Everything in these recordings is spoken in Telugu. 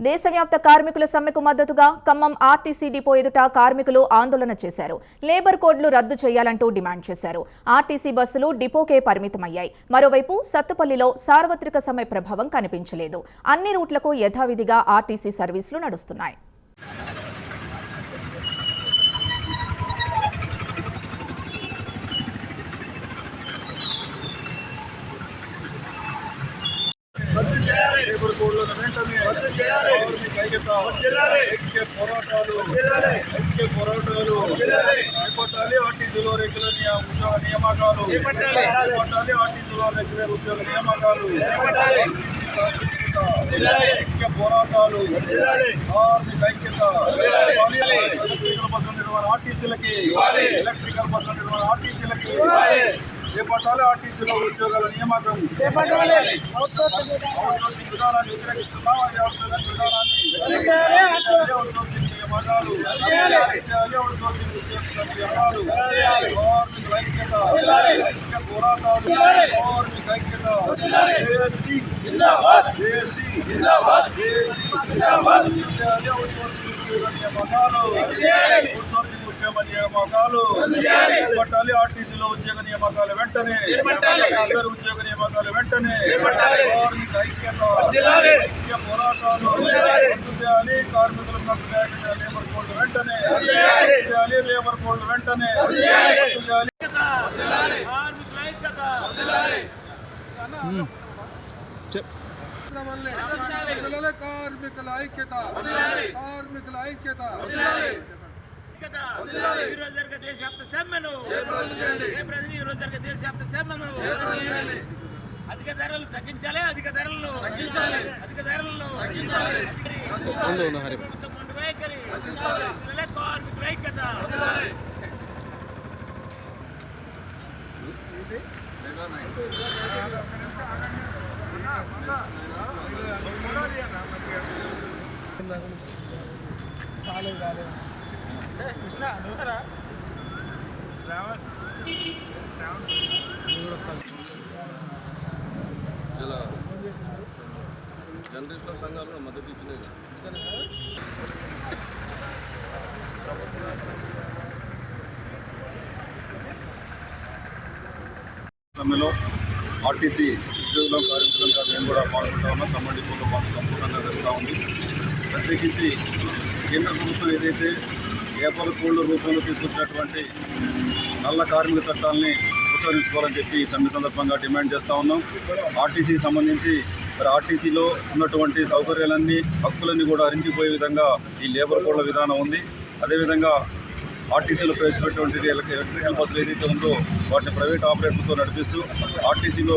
దేశవ్యాప్త కార్మికుల సమ్మెకు మద్దతుగా ఖమ్మం ఆర్టీసీ డిపో ఎదుట కార్మికులు ఆందోళన చేశారు. లేబర్ కోడ్లు రద్దు చేయాలంటూ డిమాండ్ చేశారు. ఆర్టీసీ బస్సులు డిపోకే పరిమితమయ్యాయి. మరోవైపు సత్తుపల్లిలో సార్వత్రిక సమ్మె ప్రభావం కనిపించలేదు. అన్ని రూట్లకు యథావిధిగా ఆర్టీసీ సర్వీసులు నడుస్తున్నాయి. లేబర్ కోడ్లను వెంటనే రద్దు చేయాలి ఐక్యత ఐక్య పోరాటాలు ఐక్య పోరాటాలు చేపట్టాలి ఆర్టీసీలో రెగ్యులర్ ఉద్యోగ నియామకాలు చేపట్టాలి ఆర్టీసీలో రెగ్యులర్ ఉద్యోగ నియామకాలు ఐక్య పోరాటాలు కార్మిక ఐక్యత ఎలక్ట్రికల్ బస్సు నిర్వహణ ఆర్టీసీలకి ఎలక్ట్రికల్ బస్సు నిర్వహణ ఆర్టీసీలకి. చేపట్టాలి ఆర్టీసీలో ఉద్యోగాల నియామకం చేపట్టాలి అవుట్సోర్సింగ్ విధానాన్ని వ్యతిరేకిస్తున్నాం అది అవుట్సోర్సింగ్ విధానాన్ని. అవుట్సోర్సింగ్ నియామకాలు చేయాలి. అవుట్సోర్సింగ్ నియామాలు. కార్మికుల ఐక్యత. ఐక్య పోరాటాలు. కార్మిక ఐక్యత. అవుట్సోర్సింగ్ నియామకాలు. అవుట్సోర్సింగ్ ఉద్యోగ నియామకాలు చేపట్టాలి ఆర్టీసీలో ఉద్యోగ నియామకాలు వెంటనే అందరు ఉద్యోగ నియామకాలు వెంటనే ఐక్య పోరాటాలు చేయాలి. లేకుండా లేబర్ కోడ్ వెంటనే చేయాలి. లేబర్ కోడ్ వెంటనే చేయాలి. కార్మికుల ఐక్యత. కార్మికుల ఐక్యత. ఈ రోజు జరిగే దేశవ్యాప్త సమ్మెను. రేపు రోజున ఈ రోజు జరిగే దేశవ్యాప్త సమ్మెను? అధిక ధరలు తగ్గించాలి అధిక ధరలను. తగ్గించాలి. అధిక ధరలను. తగ్గించాలి. మొండి వైఖరి. పిల్లల కార్మికుల ఐక్యత ఇలా జర్నలిస్టుల సంఘాలు మద్దతు ఇచ్చినాయి సమ్మెలో ఆర్టీసీ ఉద్యోగుల కార్మికులంతా మేము కూడా పాల్గొంటా ఉన్నాం. ఖమ్మం డిపోలో మాకు సంపూర్ణంగా జరుగుతూ ఉంది ప్రత్యేకించి కేంద్ర ప్రభుత్వం ఏదైతే పేపర్ కోళ్ళ రూపంలో తీసుకొచ్చినటువంటి నల్ల కార్మిక చట్టాలని ఉపసంహరించుకోవాలని చెప్పి ఈ సమ్మె సందర్భంగా డిమాండ్ చేస్తూ ఉన్నాం. ఆర్టీసీకి సంబంధించి మరి ఆర్టీసీలో ఉన్నటువంటి సౌకర్యాలన్నీ హక్కులన్నీ కూడా అరించిపోయే విధంగా ఈ లేబర్ కోడ్ల విధానం ఉంది. అదేవిధంగా ఆర్టీసీలో ప్రవేశపెట్టినటువంటి ఎలక్ట్రికల్ బస్సులు ఏదైతే ఉందో వాటిని ప్రైవేట్ ఆపరేటర్లతో నడిపిస్తూ ఆర్టీసీలో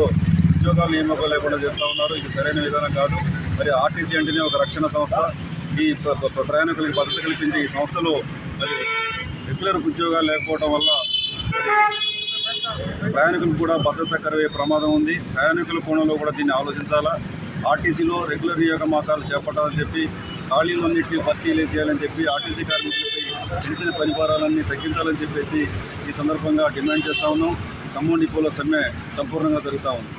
ఉద్యోగాలు నియామకాలు లేకుండా చేస్తూ ఉన్నారు. ఇది సరైన విధానం కాదు. మరి ఆర్టీసీ అంటేనే ఒక రక్షణ సంస్థ. ఈ ప్రయాణికులకి ప్ర- ప్రయాణికులకు భద్రత కల్పించి ఈ సంస్థలో మరి రెగ్యులర్ ఉద్యోగాలు లేకపోవడం వల్ల ప్రయాణికులు కూడా భద్రత కరువే ప్రమాదం ఉంది. ప్రయాణికుల కోణంలో కూడా దీన్ని ఆలోచించాలా? ఆర్టీసీలో రెగ్యులర్ నియామకాలు చేపట్టాలని చెప్పి ఖాళీలన్నింటినీ భర్తీలే చేయాలని చెప్పి ఆర్టీసీ కార్మికులపై చిన్న చిన్న తగ్గించాలని చెప్పేసి ఈ సందర్భంగా డిమాండ్ చేస్తా ఉన్నాం. ఖమ్మం డిపోలో సమ్మె సంపూర్ణంగా జరుగుతూ ఉంది.